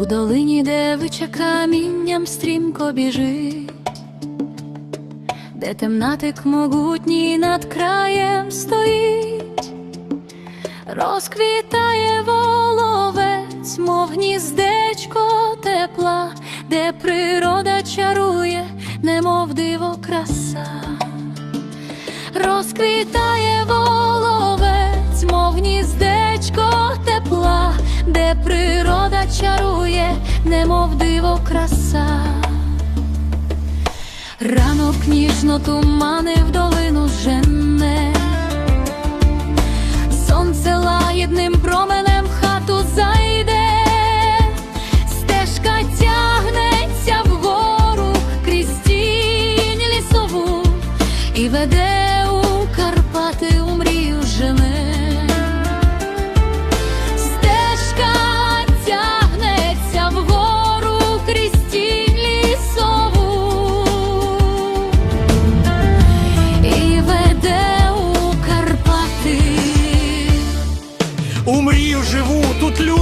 у долині, де вича камінням стрімко біжить, де темнатик могутній над краєм стоїть, розквітає воловець, мов гніздечко тепла, де природа чарує, немов диво краса. Розквітає воловець, мов гніздечко тепла, де природа чарує, немов диво краса. Ранок ніжно тумани в долину жене,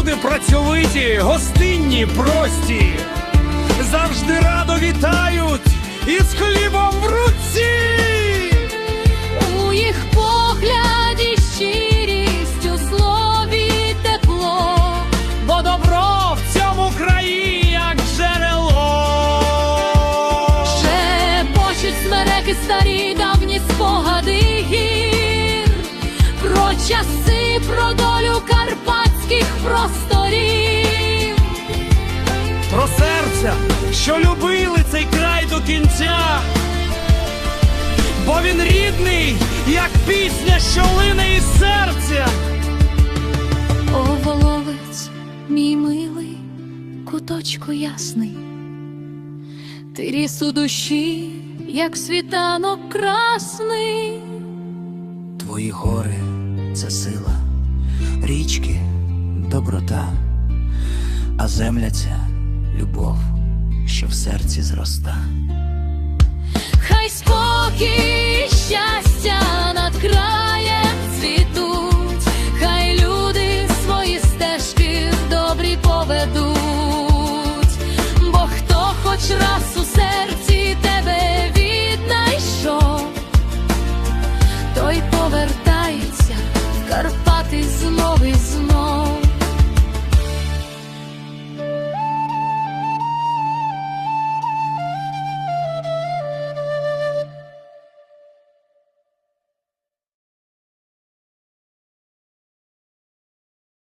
люди працьовиті, гостинні, прості, завжди радо вітають із хлібом в руці. У їх погляді щирість, у слові тепло. Бо добро в цьому краї, як джерело. Шепочуть смереки старі давні спогади гір, про часи, про що любили цей край до кінця. Бо він рідний, як пісня, що лине із серця. О, воловець, мій милий, куточку ясний, ти ріс у душі, як світанок красний. Твої гори це сила, річки доброта, а земля ця любов, в серці зроста. Хай спокій щастя над краєм цвітуть, хай люди свої стежки в добрі поведуть, бо хто хоч раз у серці тебе віднайшов, той повертається в Карпати знову.